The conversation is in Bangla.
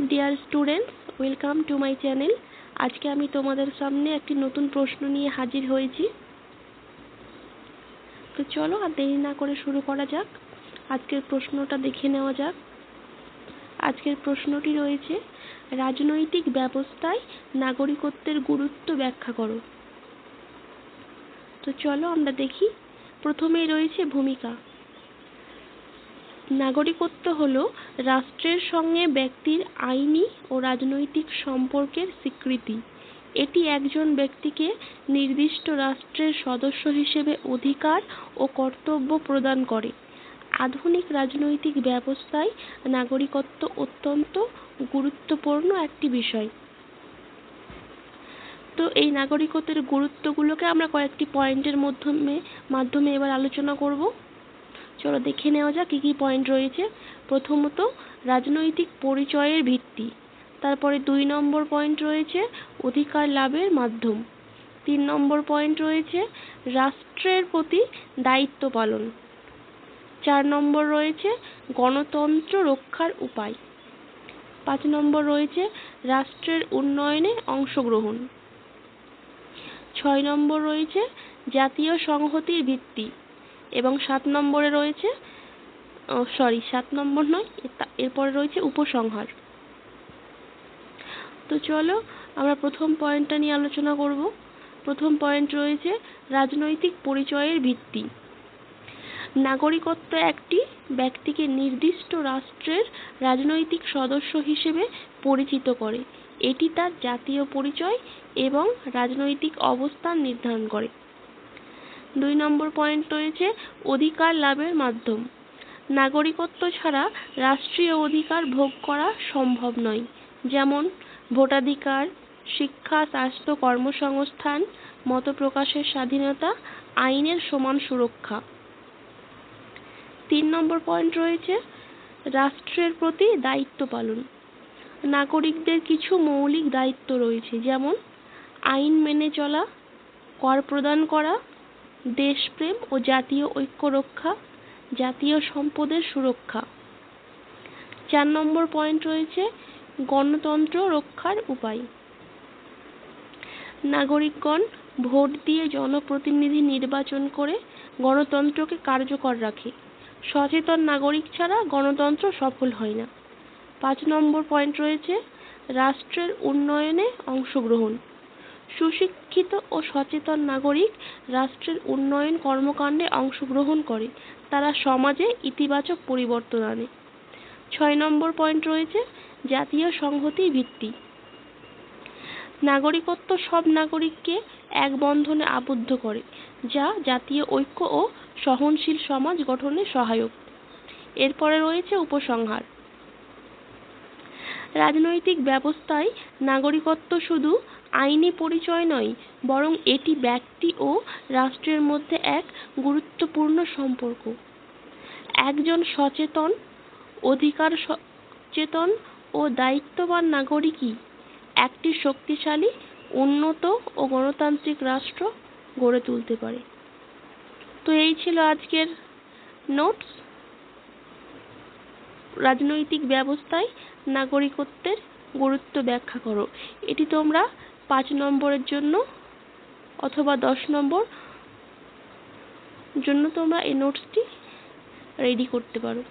Dear students welcome to my channel আজকে আমি তোমাদের সামনে একটি নতুন প্রশ্ন নিয়ে হাজির হয়েছি। তো চলো আর দেরি না করে শুরু করা যাক। আজকের প্রশ্নটা দেখে নেওয়া যাক। আজকের প্রশ্নটি রয়েছে, রাজনৈতিক ব্যবস্থায় নাগরিকত্বের গুরুত্ব ব্যাখ্যা করো। তো চলো আমরা দেখি। প্রথমেই রয়েছে ভূমিকা। নাগরিকত্ব হল রাষ্ট্রের সঙ্গে ব্যক্তির আইনি ও রাজনৈতিক সম্পর্কের স্বীকৃতি। এটি একজন ব্যক্তিকে নির্দিষ্ট রাষ্ট্রের সদস্য হিসেবে অধিকার ও কর্তব্য প্রদান করে। আধুনিক রাজনৈতিক ব্যবস্থায় নাগরিকত্ব অত্যন্ত গুরুত্বপূর্ণ একটি বিষয়। তো এই নাগরিকত্বের গুরুত্বগুলোকে আমরা কয়েকটি পয়েন্টের মাধ্যমে মাধ্যমে এবার আলোচনা করব। চলো দেখে নেওয়া যাক কী কী পয়েন্ট রয়েছে। প্রথমত, রাজনৈতিক পরিচয়ের ভিত্তি। তারপরে দুই নম্বর পয়েন্ট রয়েছে, অধিকার লাভের মাধ্যম। তিন নম্বর পয়েন্ট রয়েছে, রাষ্ট্রের প্রতি দায়িত্ব পালন। চার নম্বর রয়েছে, গণতন্ত্র রক্ষার উপায়। পাঁচ নম্বর রয়েছে, রাষ্ট্রের উন্নয়নে অংশগ্রহণ। ছয় নম্বর রয়েছে, জাতীয় সংহতির ভিত্তি। এবং সাত নম্বরে রয়েছে সরি সাত নম্বর নয় এরপরে রয়েছে উপসংহার। তো চলো, আমরা প্রথম পয়েন্টটা নিয়ে আলোচনা করব। প্রথম পয়েন্ট রয়েছে রাজনৈতিক পরিচয়ের ভিত্তি। নাগরিকত্ব একটি ব্যক্তিকে নির্দিষ্ট রাষ্ট্রের রাজনৈতিক সদস্য হিসেবে পরিচিত করে। এটি তার জাতীয় পরিচয় এবং রাজনৈতিক অবস্থান নির্ধারণ করে। দুই নম্বর পয়েন্ট রয়েছে অধিকার লাভের মাধ্যম। নাগরিকত্ব ছাড়া রাষ্ট্রীয় অধিকার ভোগ করা সম্ভব নয়। যেমন ভোটাধিকার, শিক্ষা, স্বাস্থ্য, কর্মসংস্থান মত প্রকাশের স্বাধীনতা, আইনের সমান সুরক্ষা। তিন নম্বর পয়েন্ট রয়েছে রাষ্ট্রের প্রতি দায়িত্ব পালন। নাগরিকদের কিছু মৌলিক দায়িত্ব রয়েছে, যেমন আইন মেনে চলা, কর প্রদান করা দেশপ্রেম ও জাতীয় ঐক্য রক্ষা, জাতীয় সম্পদের সুরক্ষা। চার নম্বর পয়েন্ট রয়েছে গণতন্ত্র রক্ষার উপায়। নাগরিকগণ ভোট দিয়ে জনপ্রতিনিধি নির্বাচন করে গণতন্ত্রকে কার্যকর রাখে। সচেতন নাগরিক ছাড়া গণতন্ত্র সফল হয় না। পাঁচ নম্বর পয়েন্ট রয়েছে রাষ্ট্রের উন্নয়নে অংশগ্রহণ। সুশিক্ষিত ও সচেতন নাগরিক রাষ্ট্রের উন্নয়ন কর্মকাণ্ডে অংশগ্রহণ করে। তারা সমাজে ইতিবাচক পরিবর্তন আনে। ছয় নম্বর পয়েন্ট রয়েছে, জাতীয় সংহতির ভিত্তি। নাগরিকত্ব সব নাগরিককে এক বন্ধনে আবদ্ধ করে, যা জাতীয় ঐক্য ও সহনশীল সমাজ গঠনে সহায়ক। এরপরে রয়েছে উপসংহার। রাজনৈতিক ব্যবস্থায় নাগরিকত্ব শুধু আইনি পরিচয় নয়, বরং এটি ব্যক্তি ও রাষ্ট্রের মধ্যে এক গুরুত্বপূর্ণ সম্পর্ক। একজন সচেতন, অধিকার সচেতন ও দায়িত্ববান নাগরিকই একটি শক্তিশালী, উন্নত ও গণতান্ত্রিক রাষ্ট্র গড়ে তুলতে পারে। তো এই ছিল আজকের নোটস। রাজনৈতিক ব্যবস্থায় নাগরিকত্বের গুরুত্ব ব্যাখ্যা করো। এটি তোমরা পাঁচ নম্বরের জন্য অথবা দশ নম্বর জন্য তোমরা এই নোটসটি রেডি করতে পারো।